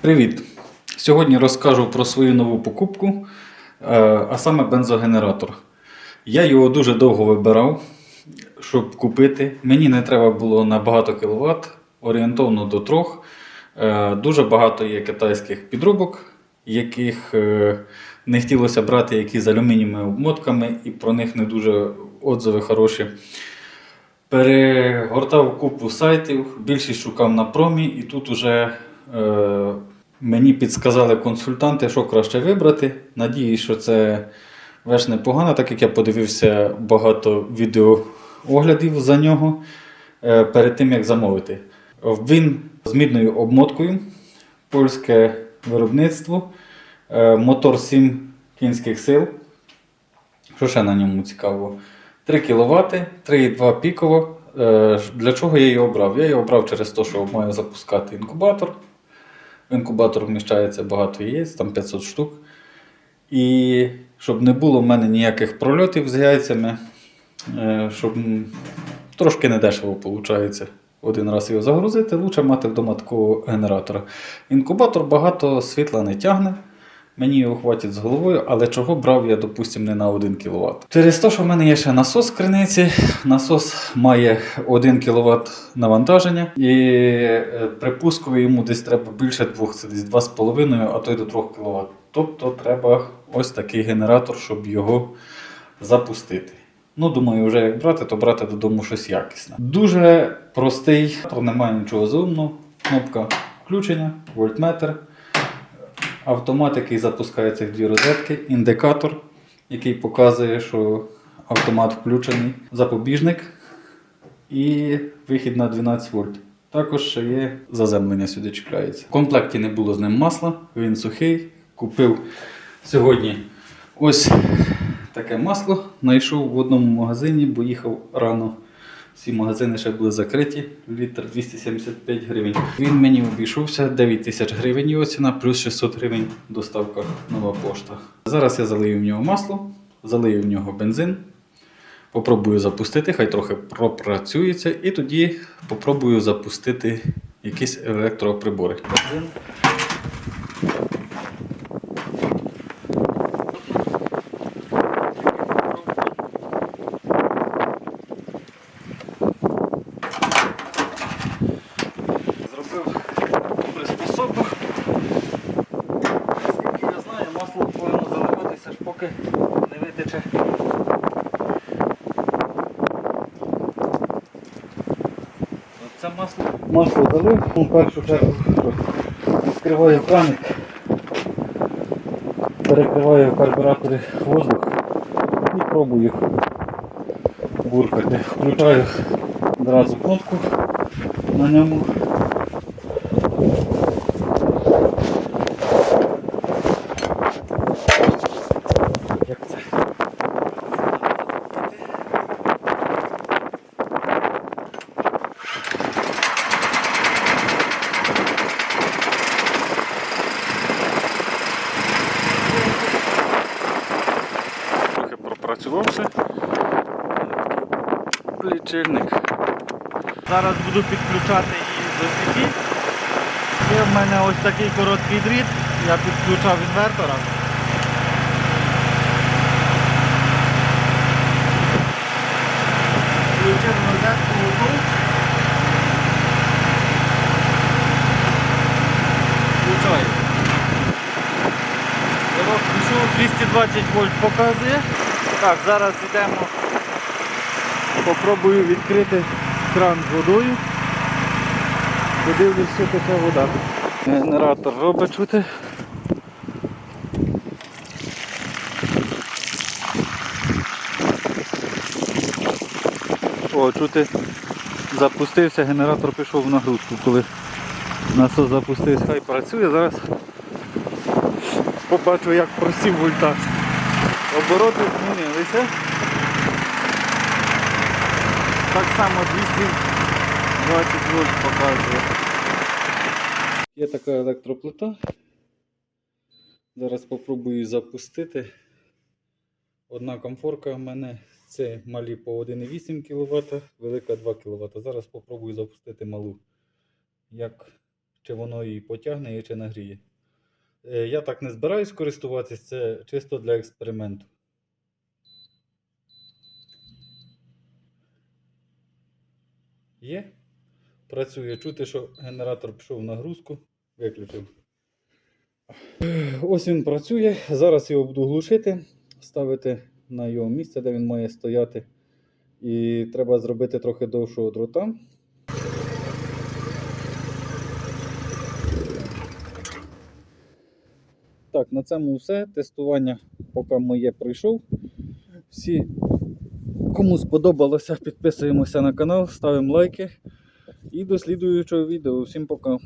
Привіт! Сьогодні розкажу про свою нову покупку, е, а саме бензогенератор. Я його дуже довго вибирав, щоб купити. Мені не треба було на багато кіловат, орієнтовно до трьох. Е, Дуже багато є китайських підробок, яких е, не хотілося брати, які з алюмінієвими обмотками, і про них не дуже отзиви хороші. Перегортав купу сайтів, більшість шукав на промі, і тут уже мені підсказали консультанти, що краще вибрати. Надіюсь, що це веш непогано, так як я подивився багато відеооглядів за нього е, перед тим, як замовити. Він з мідною обмоткою, польське виробництво, е, мотор 7 кінських сил. Що ще на ньому цікаво? 3 кВт, 3,2 піково. Е, Для чого я його обрав? Я його обрав через те, що маю запускати інкубатор. В інкубатор вміщається багато яєць, там 500 штук. І щоб не було в мене ніяких прольотів з яйцями, е, щоб трошки недешево виходить. Один раз його загрузити, лучше мати вдома такого генератора. Інкубатор багато світла не тягне. Мені його хватить з головою, але чого брав я, допустимо, не на 1 кВт. Через те, що в мене є ще насос в криниці. Насос має 1 кВт навантаження, і е, йому десь треба більше двох, це десь 2,5, а то й до 3 кВт. Тобто треба ось такий генератор, щоб його запустити. Ну, думаю, вже як брати, то брати додому щось якісне. Дуже простий, немає нічого заумного. Кнопка включення, вольтметр автомат, який запускає цих дві розетки, індикатор, який показує, що автомат включений, запобіжник і вихід на 12 вольт. Також ще є заземлення сюди чіпляється. В комплекті не було з ним масла, він сухий. Купив сьогодні ось таке масло. Знайшов в одному магазині, бо їхав рано. Всі магазини ще були закриті, літр 275 гривень. Він мені обійшовся 9 тисяч гривень його ціна, плюс 600 гривень доставка нова пошта. Зараз я залию в нього масло, залию в нього бензин, попробую запустити, хай трохи пропрацюється, і тоді попробую запустити якісь електроприбори. Бензин. Поки не витече. Це масло. Масло залив, у першу чергу відкриваю краник, перекриваю в карбюраторі воздух і пробую буркати. Включаю одразу кнопку на ньому. Трохи пропрацювався. Лічильник. Зараз буду підключати її до сіті. Є в мене ось такий короткий дріт, я підключав інвертора. Включив розетку. Включаю. Пішов, 220 вольт показує. Так, зараз йдемо. Попробую відкрити кран з водою. Подивлюсь, що така вода. Генератор робить чути. О, чути, запустився, генератор пішов в нагрузку, коли насос запустився, хай працює. Зараз побачу, як просів вольтаж. Обороти змінилися. Так само 220 вольт показує. Є така електроплита. Зараз спробую запустити. Одна комфорка в мене це малі по 1,8 кВт, велика 2 кВт. Зараз спробую запустити малу. Як чи воно її потягне чи нагріє. Е, Я так не збираюсь користуватись, це чисто для експерименту. Є? Працює. Чути, що генератор пішов в нагрузку. Виключив. Ось він працює. Зараз його буду глушити, ставити на його місце, де він має стояти. І треба зробити трохи довшого дрота. Так, на цьому все. Тестування поки моє пройшов. Всі, кому сподобалося, підписуємося на канал, ставимо лайки. І до слідуючого відео. Всім пока.